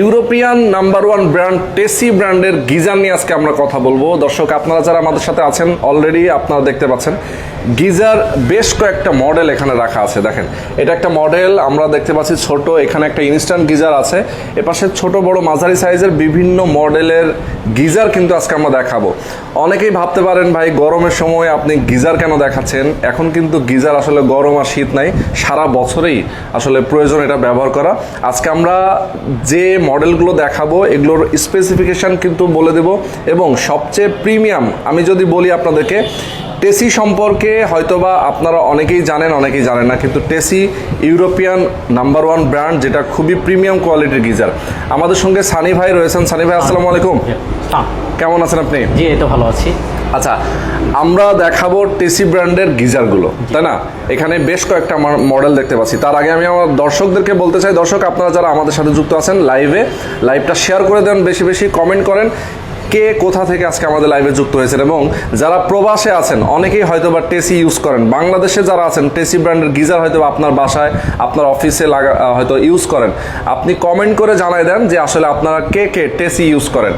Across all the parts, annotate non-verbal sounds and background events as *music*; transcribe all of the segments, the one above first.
European number one brand, Tesy ব্র্যান্ডের geyser নিয়ে আজকে আমরা কথা বলব। দর্শক, আপনারা যারা আমাদের সাথে আছেন অলরেডি আপনারা দেখতে পাচ্ছেন, গিজার বেশ কয়েকটা মডেল এখানে রাখা আছে, দেখেন। এটা একটা মডেল আমরা দেখতে পাচ্ছি ছোট, এখানে একটা ইনস্ট্যান্ট গিজার আছে। এপাশে ছোট, বড়, মাঝারি সাইজের বিভিন্ন মডেলের গিজার কিন্তু আজকে আমরা দেখাবো। অনেকেই ভাবতে পারেন, ভাই, গরমের সময় আপনি গিজার কেন দেখাচ্ছেন? এখন কিন্তু গিজার আসলে গরম আর শীত নাই, সারা বছরেই আসলে প্রয়োজন এটা ব্যবহার করা। আজকে আমরা যে মডেলগুলো দেখাবো এগুলোর স্পেসিফিকেশন কিন্তু বলে দেব। এবং সবচেয়ে প্রিমিয়াম আমি যদি বলি আপনাদেরকে টেসি সম্পর্কে হয়তোবা আপনারা অনেকেই জানেন অনেকেই জানেন না কিন্তু Tesy European number one brand যেটা খুবই প্রিমিয়াম কোয়ালিটির গিজার। আমাদের সঙ্গে সানি ভাই রয়েছেন। সানি ভাই আসসালামু আলাইকুম। হ্যাঁ কেমন আছেন আপনি? জি এই তো ভালো আছি। আচ্ছা আমরা দেখাবো টেসি ব্র্যান্ডের গিজারগুলো, তাই না? এখানে বেশ কয়েকটা মডেল দেখতে পাচ্ছি। তার আগে আমি আমার দর্শকদেরকে বলতে চাই, দর্শক, আপনারা যারা আমাদের সাথে যুক্ত আছেন লাইভে লাইভটা শেয়ার করে দেন, বেশি বেশি কমেন্ট করেন কে কোথা থেকে আজকে আমাদের লাইভে যুক্ত হয়েছেন। এবং যারা প্রবাসে আছেন, অনেকেই হয়তো বা টেসি ইউজ করেন। বাংলাদেশে যারা আছেন, টেসি ব্র্যান্ডের গিজার হয়তো আপনার বাসায়, আপনার অফিসে লাগা হয়তো ইউজ করেন। আপনি কমেন্ট করে জানাই দেন যে আসলে আপনারা কে কে টেসি ইউজ করেন।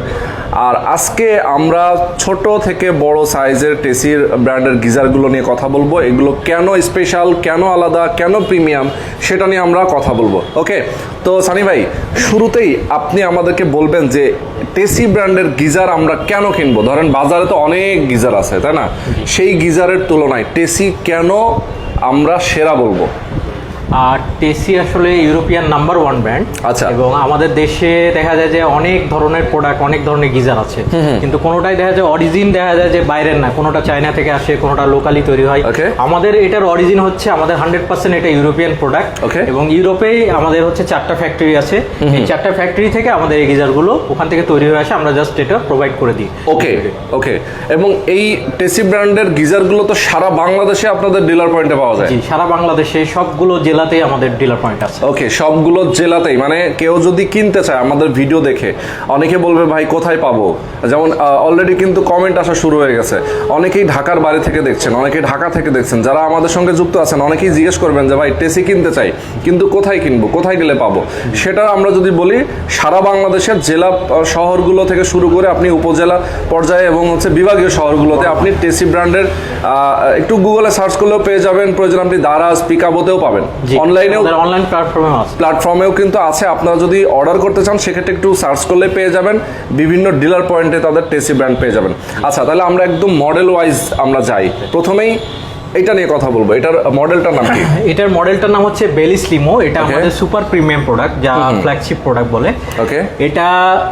আর আজকে আমরা ছোট থেকে বড় সাইজের টেসির ব্র্যান্ডের গিজারগুলো নিয়ে কথা বলব। এগুলো কেন স্পেশাল কেন আলাদা কেন প্রিমিয়াম সেটা নিয়ে আমরা কথা বলব। ওকে তো সানি ভাই শুরুতেই আপনি আমাদেরকে বলবেন যে টেসি ব্র্যান্ডের গিজার আমরা কেন কিনবো? ধরেন বাজারে তো অনেক গিজার আছে তাই না? সেই গিজারের তুলনায় টেসি কেন আমরা সেরা বলব? আর টেসি আসলে ইউরোপিয়ান নাম্বার ওয়ান ব্র্যান্ড আচ্ছা। এবং আমাদের দেশে দেখা যায় যে অনেক ধরনের প্রোডাক্ট অনেক ধরনের গিজার আছে। কিন্তু কোনোটাই দেখা যায় অরিজিন দেখা যায় যে বাইরের না কোনোটা চায়না থেকে আসে কোনোটা লোকালি তৈরি হয়. আমাদের এটার অরিজিন হচ্ছে আমাদের হান্ড্রেড পার্সেন্ট এটা ইউরোপিয়ান প্রোডাক্ট. এবং ইউরোপেই আমাদের হচ্ছে চারটা ফ্যাক্টরি আছে। এই চারটা ফ্যাক্টরি থেকে আমাদের এই গিজারগুলো ওখান থেকে তৈরি হয়ে আসে আমরা জাস্ট এটা প্রোভাইড করে দিই। ওকে ওকে এবং এই টেসি ব্র্যান্ডের গিজারগুলো তো সারা বাংলাদেশে আপনাদের ডিলার পয়েন্টে পাওয়া যায়। সারা বাংলাদেশে সবগুলো জেলাতেই আমাদের ডিলার পয়েন্ট আছে। ওকে সবগুলো জেলাতেই মানে কেউ যদি কিনতে চায় আমাদের ভিডিও দেখে, অনেকে বলবে, ভাই, কোথায় পাবো? যেমন অলরেডি কিন্তু কমেন্ট আসা শুরু হয়ে গেছে। অনেকেই ঢাকার বাড়ি থেকে দেখছেন, অনেকেই ঢাকা থেকে দেখছেন, যারা আমাদের সঙ্গে যুক্ত আছেন, অনেকেই জিজ্ঞেস করবেন যে, ভাই, টেসি কিনতে চাই, কিন্তু কোথায় কিনবো, কোথায় গেলে পাবো? সেটা আমরা যদি বলি, সারা বাংলাদেশের জেলা শহরগুলো থেকে শুরু করে আপনি উপজেলা পর্যায়ে এবং হচ্ছে বিভাগীয় শহরগুলোতে আপনি টেসি ব্র্যান্ডের একটু গুগলে সার্চ করলেও পেয়ে যাবেন। প্রয়োজন আপনি দারাজ, পিকাবোতেও পাবেন। অনলাইনেও অনলাইন প্ল্যাটফর্মে আছে। প্ল্যাটফর্মেও কিন্তু আছে। আপনারা যদি অর্ডার করতে চান সেক্ষেত্রে একটু সার্চ করলে পেয়ে যাবেন। বিভিন্ন ডিলার পয়েন্টে তাদের টেসি ব্র্যান্ড পেয়ে যাবেন। আচ্ছা তাহলে আমরা একদম মডেল ওয়াইজ আমরা যাই। প্রথমেই এটা নিয়ে কথা বলব। এটার মডেলটার নাম কি? *coughs* এটার মডেলটার নাম হচ্ছে বেলিস লিমো এটা আমাদের সুপার প্রিমিয়াম প্রোডাক্ট যা ফ্ল্যাগশিপ প্রোডাক্ট বলে। ওকে এটা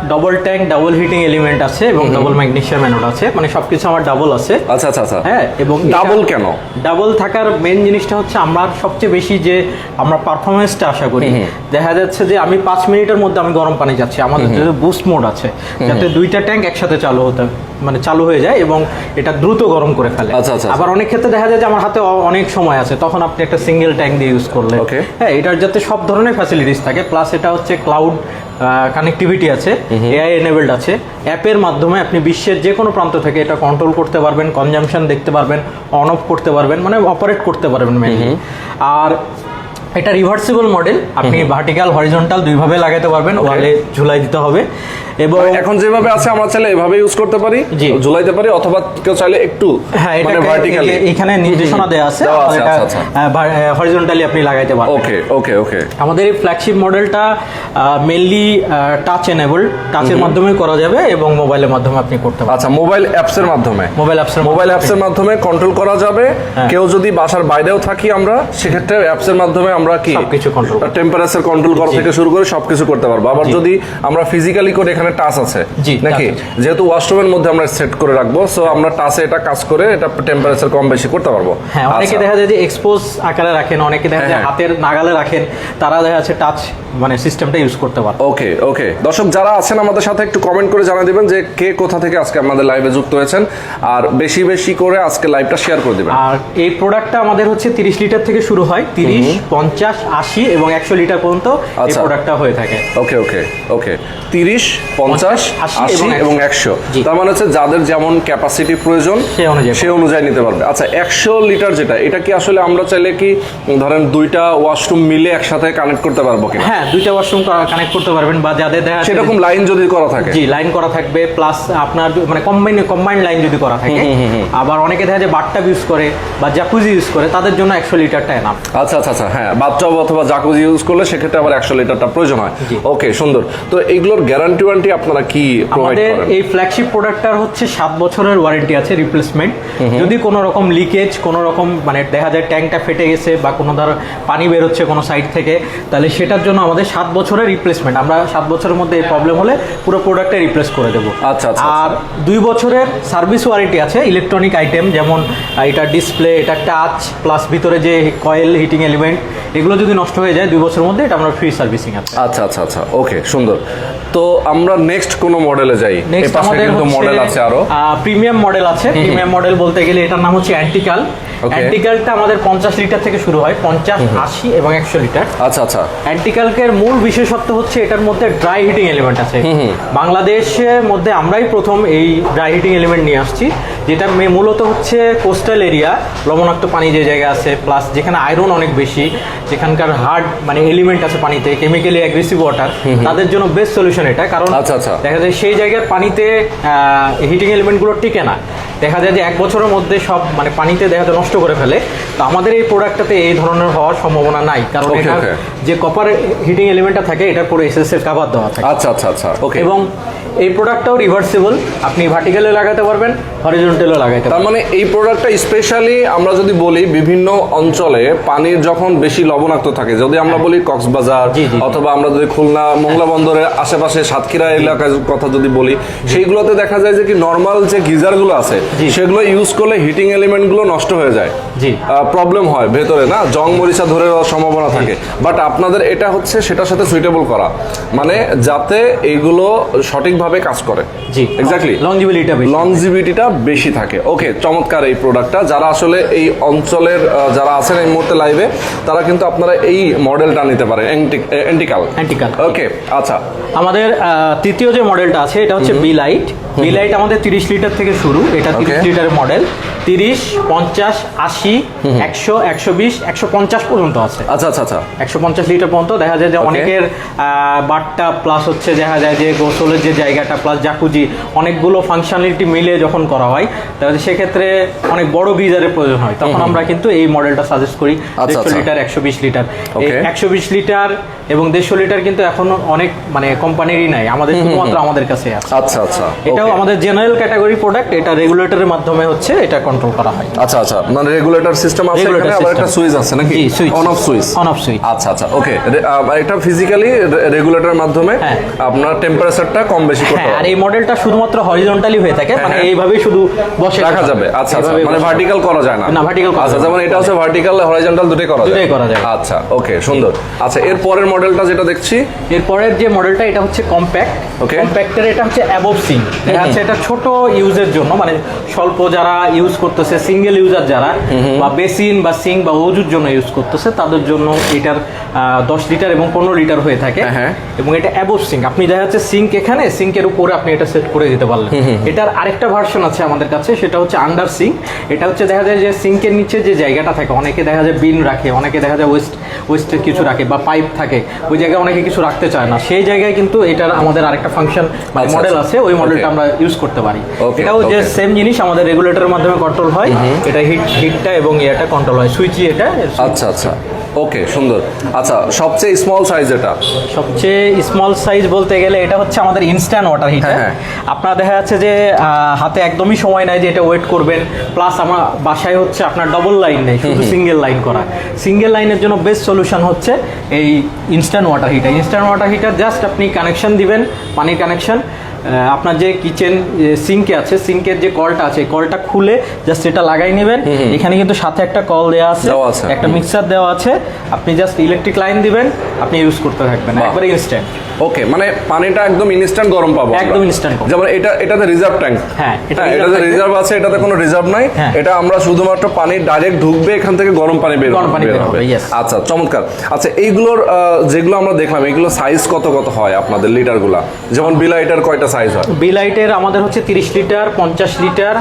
double tank double heating element আছে এবং ডাবল ম্যাগনেসিয়াম অ্যানোড আছে। মানে সবকিছু আমার ডাবল আছে। আচ্ছা আচ্ছা আচ্ছা। হ্যাঁ এবং ডাবল কেন? ডাবল থাকার মেন জিনিসটা হচ্ছে আমরা সবচেয়ে বেশি যে আমরা পারফরমেন্সটা আশা করি। দেখা যাচ্ছে যে আমি পাঁচ মিনিটের মধ্যে আমি গরম পানি যাচ্ছি। আমাদের যে বুস্ট মোড আছে যাতে দুইটা ট্যাঙ্ক একসাথে চালু হতে। মানে চালু হয়ে যায় এবং এটা দ্রুত গরম করে ফেলে। আচ্ছা, আচ্ছা, আবার অনেক ক্ষেত্রে দেখা যায় যে আমার হাতে অনেক সময় আছে তখন আপনি একটা সিঙ্গেল ট্যাঙ্ক দিয়ে ইউজ করলেন হ্যাঁ এটার যাতে সব ধরনের ফ্যাসিলিটিস থাকে প্লাস এটা হচ্ছে ক্লাউড কানেক্টিভিটি আছে এআই এনেবেলড আছে। অ্যাপের মাধ্যমে আপনি বিশ্বের যে কোনো প্রান্ত থেকে এটা কন্ট্রোল করতে পারবেন কনজামশন দেখতে পারবেন অন অফ করতে পারবেন মানে অপারেট করতে পারবেন মেনলি আর এটা রিভার্সিবল মডেল আপনি ভার্টিক্যাল হরিজন্টাল দুইভাবে লাগাতে পারবেন ওয়ালে ঝুলাই দিতে হবে। এবং এখন যেভাবে আছে আমরা চাইলে এভাবে ইউজ করতে পারি। ঝুলাইতে পারি অথবা কেউ চাইলে একটু হ্যাঁ এটা মানে ভার্টিক্যালি এখানে নির্দেশনা দেওয়া আছে এটা আচ্ছা, হরিজন্টালি আপনি লাগাইতে পারবেন। ওকে ওকে ওকে আমাদের এই ফ্ল্যাগশিপ মডেলটা মেনলি টাচ এনেবল টাচের মাধ্যমে করা যাবে এবং মোবাইলের মাধ্যমে আপনি করতে পারবেন। আচ্ছা মোবাইল অ্যাপস এর মাধ্যমে? মোবাইল অ্যাপসের মোবাইল অ্যাপস এর মাধ্যমে কন্ট্রোল করা যাবে। হ্যাঁ। কেউ যদি বাসার বাইরেও থাকি আমরা সেক্ষেত্রে অ্যাপস এর মাধ্যমে আমরা কি? টেম্পারেচার কন্ট্রোল করা থেকে শুরু করে সবকিছু করতে পারব। আবার যদি আমরা ফিজিক্যালি করে এখানে টাচ আছে নাকি। যেহেতু ওয়াশরুমের মধ্যে আমরা সেট করে রাখব সো আমরা টাচে এটা কাজ করে এটা টেম্পারেচার কম বেশি করতে পারব। হ্যাঁ অনেকে আচ্ছা। দেখা যায় যে এক্সপোজ আকারে রাখেন অনেকে দেখা যায় হ্যাঁ। হাতের নাগালে রাখেন তারা দেখা যাচ্ছে টাচ মানে সিস্টেমটা ইউজ করতে পারে। ওকে ওকে দর্শক যারা আছেন আমাদের সাথে একটু কমেন্ট করে জানিয়ে দিবেন যে কে কোথা থেকে আজকে আমাদের লাইভে যুক্ত হয়েছেন। আর বেশি বেশি করে আজকে লাইভটা শেয়ার করে দিবেন। আর এই প্রোডাক্টটা আমাদের হচ্ছে তিরিশ লিটার থেকে শুরু হয় তিরিশ পঞ্চাশ পঞ্চাশ আশি এবং একশো লিটার পর্যন্ত এই আচ্ছা। প্রোডাক্টটা হয়ে থাকে। ওকে ওকে ওকে। তিরিশ পঞ্চাশ আশি এবং একশো। তার মানে হচ্ছে যাদের যেমন ক্যাপাসিটি প্রয়োজন অনুযায়ী সে অনুযায়ী নিতে পারবে। আচ্ছা একশো লিটার যেটা এটা কি আসলে আমরা চাইলে কি ধরেন দুইটা ওয়াশরুম মিলে একসাথে কানেক্ট করতে পারব কিনা? হ্যাঁ দুইটা ওয়াশরুম কানেক্ট করতে পারবেন বা যাদের দেখা সেরকম লাইন যদি করা থাকে। জি লাইন করা থাকবে প্লাস আপনার মানে কম্বাইন কম্বাইন্ড লাইন যদি করা থাকে। আবার অনেকে দেখা যায় বাটটাব ইউজ করে বা জাকুজি ইউজ করে তাদের জন্য একশো লিটারটা এনাফ আচ্ছা আচ্ছা আচ্ছা হ্যাঁ বাথটব অথবা জাকুজি ইউজ করলে সেক্ষেত্রে আবার একশো লিটারটা প্রয়োজন হয়। ওকে সুন্দর। তো এইগুলোর গ্যারান্টি ওয়ারেন্টি আপনারা কি প্রোভাইড আমাদের করেন? এই ফ্ল্যাগশিপ প্রোডাক্টটার হচ্ছে সাত বছরের ওয়ারেন্টি আছে রিপ্লেসমেন্ট যদি কোনো রকম লিকেজ কোনো রকম মানে দেখা যায় ট্যাঙ্কটা ফেটে গেছে বা কোনো ধর পানি বেরোচ্ছে কোনো সাইড থেকে তাহলে সেটার জন্য আমাদের সাত বছরের রিপ্লেসমেন্ট আমরা সাত বছরের মধ্যে এই প্রবলেম হলে পুরো প্রোডাক্টটা রিপ্লেস করে দেবো। আচ্ছা, আচ্ছা, আর দুই বছরের সার্ভিস ওয়ারেন্টি আছে ইলেকট্রনিক আইটেম যেমন এটা ডিসপ্লে এটা টাচ প্লাস ভিতরে যে কয়েল হিটিং এলিমেন্ট এগুলো যদি নষ্ট হয়ে যায় দুই বছরের মধ্যে এটা আমরা ফ্রি সার্ভিসিং আছে। আচ্ছা আচ্ছা আচ্ছা ওকে সুন্দর। তো আমরা নেক্সট কোন মডেলে যাই। এই নেক্সট পাশে আমাদের কিন্তু মডেল আছে আরও। প্রিমিয়াম মডেল আছে। প্রিমিয়াম মডেল বলতে গেলে এটার নাম হচ্ছে অ্যান্টিকাল. অ্যান্টিকালটা আমাদের পঞ্চাশ লিটার থেকে শুরু হয় পঞ্চাশ আশি এবং একশো লিটার আচ্ছা আচ্ছা। অ্যান্টিকালকের মূল বিশেষত্ব হচ্ছে এটার মধ্যে ড্রাই হিটিং এলিমেন্ট আছে। বাংলাদেশের মধ্যে আমরাই প্রথম এই ড্রাই হিটিং এলিমেন্ট নিয়ে আসছি। যেটা মূলত হচ্ছে কোস্টাল এরিয়া লবণাক্ত পানি যে জায়গা আছে প্লাস যেখানে আয়রন অনেক বেশি যেখানকার হার্ড মানে এলিমেন্ট আছে পানিতে কেমিক্যালি অ্যাগ্রেসিভ ওয়াটার তাদের জন্য বেস্ট সলিউশন এটা। কারণ আচ্ছা, আচ্ছা। দেখা যায় সেই জায়গার পানিতে হিটিং এলিমেন্টগুলো টিকে না। দেখা যায় যে এক বছরের মধ্যে সব মানে পানিতে দেখা যায় নষ্ট করে ফেলে। তো আমাদের এই প্রোডাক্টটাতে এই ধরনের হওয়ার সম্ভাবনা নাই। কারণ এটা যে কপার হিটিং এলিমেন্টটা থাকে এটার পুরো এসএস এর কাভার দেওয়া থাকে। আচ্ছা আচ্ছা আচ্ছা। ওকে এবং এই প্রোডাক্টটাও রিভার্সিবল আপনি ভার্টিক্যালে লাগাতে পারবেন হরিজন্টালও লাগাতে তার মানে এই প্রোডাক্টটা স্পেশালি আমরা যদি বলি বিভিন্ন অঞ্চলে পানির যখন বেশি লবণাক্ত থাকে যদি আমরা বলি কক্সবাজার। অথবা আমরা যদি খুলনা মোংলা বন্দরের আশেপাশে সাতক্ষীরা এলাকার কথা যদি বলি সেইগুলোতে দেখা যায় যে কি নর্মাল যে গিজারগুলো আছে। সেগুলো ইউজ করলে হিটিং এলিমেন্টগুলো নষ্ট হয়ে যায়। জি। প্রবলেম হয় ভেতরে না? জং মরিচা ধরে সম্ভাবনা থাকে। বাট আপনাদের এটা হচ্ছে সেটার সাথে সুইটেবল করা। মানে যাতে এইগুলো সঠিকভাবে কাজ করে। জি। এক্স্যাক্টলি লংজিবিলিটা বেশি লংজিভিটিটা বেশি থাকে। ওকে চমৎকার এই প্রোডাক্টটা যারা আসলে এই অঞ্চলের যারা আছেন এই মুহূর্তে লাইভে তারা কিন্তু আপনারা এই মডেলটা নিতে পারেন। এন্টিকাল Antical। ওকে আচ্ছা। আমাদের তৃতীয় যে মডেলটা আছে এটা হচ্ছে বি লাইট বি লাইট *laughs* আমাদের তিরিশ লিটার থেকে শুরু। এটা তিরিশ লিটার মডেল তিরিশ পঞ্চাশ আশি একশো একশো বিশ একশো পঞ্চাশ পর্যন্ত আছে। আচ্ছা আচ্ছা আচ্ছা। একশো পঞ্চাশ লিটার পর্যন্ত। দেখা যায় যে অনেকের বাটটা প্লাস হচ্ছে দেখা যায় যে গোসলের যে জায়গাটা প্লাস জাকুজি অনেকগুলো ফাংশনালিটি মিলে যখন করা হয় তাহলে সেক্ষেত্রে অনেক বড় গিজারের প্রয়োজন হয়। তখন আমরা কিন্তু এই মডেলটা সাজেস্ট করি আচ্ছা, দেড়শো আচ্ছা। লিটার একশো বিশ লিটার. একশো বিশ লিটার এবং দেড়শো লিটার কিন্তু এখন অনেক মানে কোম্পানিরই নাই। আমাদের শুধুমাত্র আমাদের কাছে আছে। আচ্ছা আচ্ছা। এটাও আমাদের জেনারেল ক্যাটাগরি প্রোডাক্ট এটা রেগুলেটরের মাধ্যমে হচ্ছে এটা কন্ট্রোল করা হয়। আচ্ছা আচ্ছা মানে রেগুলেটর সিস্টেম আছে এখানে আবার একটা সুইচ আছে নাকি? switch। On off switch on off switch। আচ্ছা আচ্ছা ওকে এটা ফিজিক্যালি রেগুলেটরের মাধ্যমে হ্যাঁ। আপনার টেম্পারেচারটা কম বেশি করতে হ্যাঁ আর এই মডেলটা শুধুমাত্র হরিজন্টালি হয়ে থাকে মানে হ্যাঁ। এইভাবেই শুধু বসে রাখা যাবে। আচ্ছা আচ্ছা মানে ভার্টিক্যাল করা যায় না। না, করা আচ্ছা যেমন এটা হচ্ছে ভার্টিক্যাল হরাইজন্টাল দুটোই করা যায়। দুটোই করা যায়। আচ্ছা ওকে সুন্দর। আচ্ছা এর পরের মডেলটা যেটা দেখছি? এরপরের যে মডেলটা এটা হচ্ছে কম্প্যাক্ট Okay. কম্প্যাক্টের এটা হচ্ছে অ্যাবভ সিং এটা হচ্ছে এটা ছোট ইউজের জন্য মানে স্বল্প যারা ইউজ করতেছে সিঙ্গেল ইউজার যারা বা বেসিন বা সিং বা ওজুর জন্য ইউজ করতেছে তাদের জন্য এটার দশ লিটার এবং পনেরো লিটার হয়ে থাকে। হ্যাঁ, হ্যাঁ। এবং এটা অ্যাবভ সিঙ্ক আপনি দেখা যাচ্ছে সিঙ্ক এখানে সিঙ্কের উপরে আপনি এটা সেট করে দিতে পারলেন। এটার আরেকটা ভার্সন আছে আমাদের কাছে সেটা হচ্ছে আন্ডার সিঙ্ক এটা হচ্ছে দেখা যায় যে সিঙ্কের নিচে যে জায়গাটা থাকে অনেকে দেখা যায় বিন রাখে অনেকে দেখা যায় ওয়েস্ট ওয়েস্টের কিছু রাখে বা পাইপ থাকে ওই জায়গায় অনেকে কিছু রাখতে চায় না। সেই জায়গায় কিন্তু এটার আমাদের আরেকটা ফাংশন আচ্ছা, মডেল আচ্ছা। আছে ওই মডেলটা আমরা ইউজ করতে পারি। এটাও যে সেম জিনিস আমাদের রেগুলেটরের মাধ্যমে কন্ট্রোল হয়। এটা হিট হিটটা এবং এটা কন্ট্রোল হয়। সুইচই এটা আচ্ছা আচ্ছা। ওকে সুন্দর। আচ্ছা সবচেয়ে স্মল সাইজ এটা? সবচেয়ে স্মল সাইজ বলতে গেলে এটা হচ্ছে আমাদের ইনস্ট্যান্ট ওয়াটার হিটার। আপনার দেখা যাচ্ছে যে হাতে একদমই সময় নাই যে এটা ওয়েট করবেন। প্লাস আমার বাসায় হচ্ছে আপনার ডবল লাইন নেই শুধু সিঙ্গেল লাইন করা। সিঙ্গেল লাইনের জন্য বেস্ট সলিউশন হচ্ছে এই instant water heater instant water heater just আপনি কানেকশন দিবেন পানির কানেকশন আপনার যে কিচেন সিঙ্কে আছে সিঙ্কের যে কলটা আছে কলটা খুলে জাস্ট এটা লাগাই নেবেন। এখানে কিন্তু সাথে একটা কল দেওয়া আছে। একটা মিক্সার দেওয়া আছে। আপনি জাস্ট ইলেকট্রিক লাইন দিবেন আপনি ইউজ করতে থাকবেন। একবারে ইনস্ট্যান্ট ওকে মানে পানিটা একদম ইনস্ট্যান্ট গরম পাবো একদম গরম। যেমন এটা এটাতে রিজার্ভ ট্যাঙ্ক হ্যাঁ, এটা হ্যাঁ এটাতে রিজার্ভ আছে এটাতে কোনো রিজার্ভ নাই। হ্যাঁ। এটা আমরা শুধুমাত্র পানি ডাইরেক্ট ঢুকবে এখান থেকে গরম পানি বের গরম পানি বের হবে. আচ্ছা চমৎকার। আচ্ছা এইগুলোর যেগুলো আমরা দেখলাম এগুলো সাইজ কত কত হয় আপনাদের লিটারগুলা যেমন বিলাইটার কয়টা সাইজ হয়? বিলাইটের আমাদের হচ্ছে তিরিশ লিটার পঞ্চাশ লিটার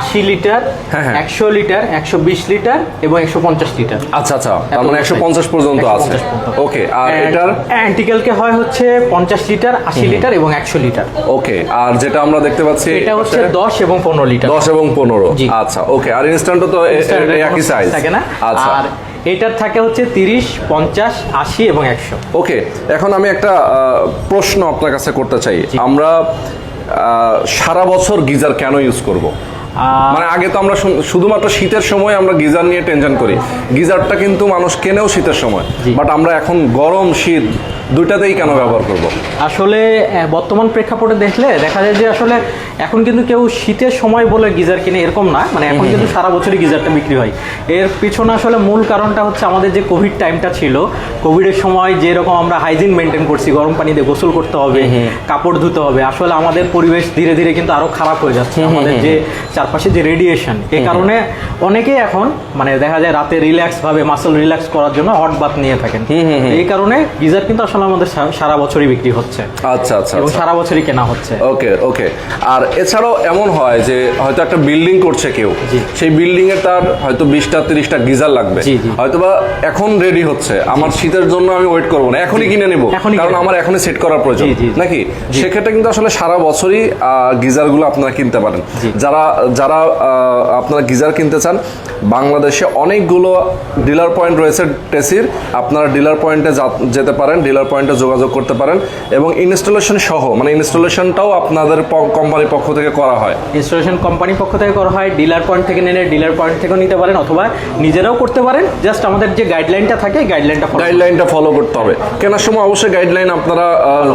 আশি লিটার হ্যাঁ, হ্যাঁ। একশো লিটার একশো বিশ লিটার এবং একশো পঞ্চাশ লিটার আচ্ছা আচ্ছা তার মানে একশো পঞ্চাশ। পর্যন্ত আছে। ওকে আর এটার? অ্যান্টিকেলকে হয় হচ্ছে পঞ্চাশ লিটার আশি লিটার এবং একশো লিটার। ওকে আর যেটা আমরা দেখতে পাচ্ছি এটা হচ্ছে দশ এবং পনেরো লিটার। দশ এবং পনেরো। আচ্ছা ওকে আর ইনস্ট্যান্টও তো একই সাইজ থাকে না। আচ্ছা। আর এটার থাকে হচ্ছে তিরিশ পঞ্চাশ আশি এবং একশো। ওকে এখন আমি একটা প্রশ্ন আপনার কাছে করতে চাই। আমরা সারা বছর গিজার কেন ইউজ করব? মানে আগে তো আমরা শুধুমাত্র শীতের সময় আমরা গিজার নিয়ে টেনশন করি। গিজারটা কিন্তু মানুষ কেনেও শীতের সময়। বাট আমরা এখন গরম শীত দুইটাতেই কেন ব্যবহার করব? আসলে বর্তমান প্রেক্ষাপটে দেখলে দেখা যায় যে আসলে এখন কিন্তু কেউ শীতের সময় বলে গিজার কিনে এরকম না। মানে এখন কিন্তু সারা বছরই গিজারটা বিক্রি হয়। এর পিছনে আসলে মূল কারণটা হচ্ছে আমাদের যে কোভিড টাইমটা ছিল কোভিডের সময় যেরকম আমরা হাইজিন মেনটেন করছি গরম পানিতে গোসল করতে হবে কাপড় ধুতে হবে আসলে আমাদের পরিবেশ ধীরে ধীরে কিন্তু আরও খারাপ হয়ে যাচ্ছে। আমাদের যে চারপাশে যে রেডিয়েশন এই কারণে অনেকেই এখন মানে দেখা যায় রাতে রিল্যাক্স ভাবে মাসল রিল্যাক্স করার জন্য হট বাথ নিয়ে থাকেন। এই কারণে গিজার কিন্তু আসলে আমাদের সারা বছরই বিক্রি হচ্ছে। আচ্ছা আচ্ছা এবং আচ্ছা। সারা বছরই কেনা হচ্ছে। ওকে ওকে। আর এছাড়াও এমন হয় যে হয়তো একটা বিল্ডিং করছে কেউ সেই বিল্ডিং এ তার হয়তো বিশটা তিরিশটা গিজার লাগবে। হয়তোবা এখন রেডি হচ্ছে। আমার শীতের জন্য আমি ওয়েট করব না। এখনই কিনে নেব। কারণ আমার এখনই সেট করার প্রয়োজন। নাকি? সেক্ষেত্রে কিন্তু আসলে সারা বছরই গিজারগুলো আপনারা কিনতে পারেন। যারা যারা আপনারা গিজার কিনতে চান বাংলাদেশে অনেকগুলো ডিলার পয়েন্ট রয়েছে টেসির আপনারা ডিলার পয়েন্টে যেতে পারেন। ডিলার পয়েন্টে যোগাযোগ করতে পারেন এবং ইনস্টলেশন সহ মানে ইনস্টলেশনটাও আপনাদের কোম্পানির পক্ষ থেকে করা হয়। ইনস্টলেশন কোম্পানির পক্ষ থেকে করা হয় ডিলার পয়েন্ট থেকে নিলে ডিলার পয়েন্ট থেকেও নিতে পারেন অথবা নিজেরাও করতে পারেন জাস্ট আমাদের যে গাইডলাইনটা থাকে গাইডলাইনটা ফলো গাইডলাইনটা ফলো করতে হবে। কেনার সময় অবশ্যই গাইডলাইন আপনারা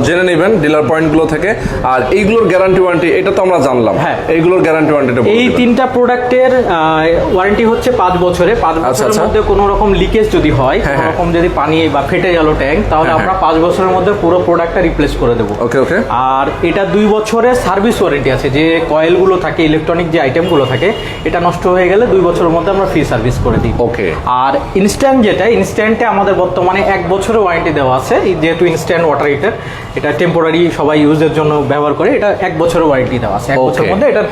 জেনে নেবেন ডিলার পয়েন্টগুলো থেকে। আর এইগুলোর গ্যারান্টি ওয়ারেন্টি এটা তো আমরা জানলাম। হ্যাঁ। এইগুলোর গ্যারান্টি ওয়ারেন্টিটা এই তিনটা প্রোডাক্টের ওয়ারেন্টি হচ্ছে পাঁচ বছরে। পাঁচ বছরের আচ্ছা। মধ্যে কোনো রকম লিকেজ যদি হয় হ্যাঁ, কোনো হ্যাঁ। রকম যদি পানি বা ফেটে গেল ট্যাঙ্ক তাহলে হ্যাঁ, আমরা পাঁচ বছরের মধ্যে পুরো প্রোডাক্টটা রিপ্লেস করে দেবো। ওকে ওকে আর এটা দুই বছরের সার্ভিস ওয়ারেন্টি আছে যে কয়েলগুলো থাকে ইলেকট্রনিক যে আইটেমগুলো থাকে এটা নষ্ট হয়ে গেলে দুই বছরের মধ্যে আমরা ফ্রি সার্ভিস করে দিই। ওকে আর ইনস্ট্যান্ট যেটা ইনস্ট্যান্টে আমাদের বর্তমানে এক বছরের ওয়ারেন্টি দেওয়া আছে যেহেতু ইনস্ট্যান্ট ওয়াটার হিটার এটা টেম্পোরারি সবাই ইউজের জন্য ব্যবহার করে এটা এক বছরের ওয়ারেন্টি দেওয়া আছে। এক বছরের মধ্যে এটার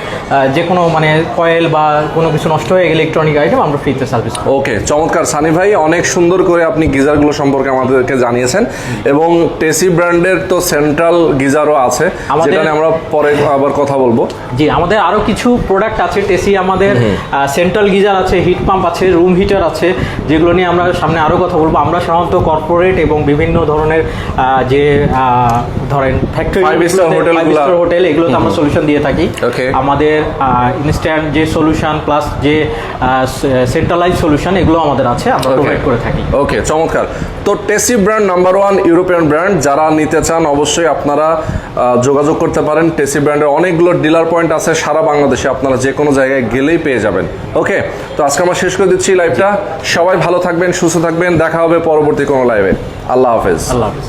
যে কোনো মানে কয়েল বা কোনো কিছু নষ্ট হয়ে গেলে ইলেকট্রনিক আইটেম আমরা ফ্রিতে সার্ভিস ওকে চমৎকার। সানি ভাই অনেক সুন্দর করে আপনি গিজারগুলো সম্পর্কে আমাদেরকে জানিয়েছেন। এবং টেসি ব্র্যান্ডের তো সেন্ট্রাল গিজারও আছে আমাদের- যেটা আমরা পরে আবার কথা বলব। জি আমাদের আরও কিছু প্রোডাক্ট আছে টেসি আমাদের সেন্ট্রাল গিজার আছে হিট পাম্প আছে রুম হিটার আছে যেগুলো নিয়ে আমরা সামনে আরও কথা বলব। আমরা সাধারণত কর্পোরেট এবং বিভিন্ন ধরনের যে ধরেন ফ্যাক্টরি hotel হোটেল এগুলোতে আমরা সলিউশন দিয়ে থাকি. আমাদের ইনস্ট্যান্ট যে সলিউশন প্লাস যে সেন্ট্রালাইজ সলিউশন এগুলো আমাদের আছে আমরা প্রোভাইড করে থাকি। ওকে চমৎকার। তো Tesy brand number one European brand, যারা নিতে চান অবশ্যই আপনারা যোগাযোগ করতে পারেন। টেসি ব্র্যান্ডের অনেকগুলো ডিলার পয়েন্ট আছে সারা বাংলাদেশে, আপনারা যে কোনো জায়গায় গেলেই পেয়ে যাবেন। ওকে, তো আজকে আমরা শেষ করে দিচ্ছি লাইভটা সবাই ভালো থাকবেন, সুস্থ থাকবেন, দেখা হবে পরবর্তী কোনো লাইভে আল্লাহ হাফেজ। আল্লাহ হাফিজ।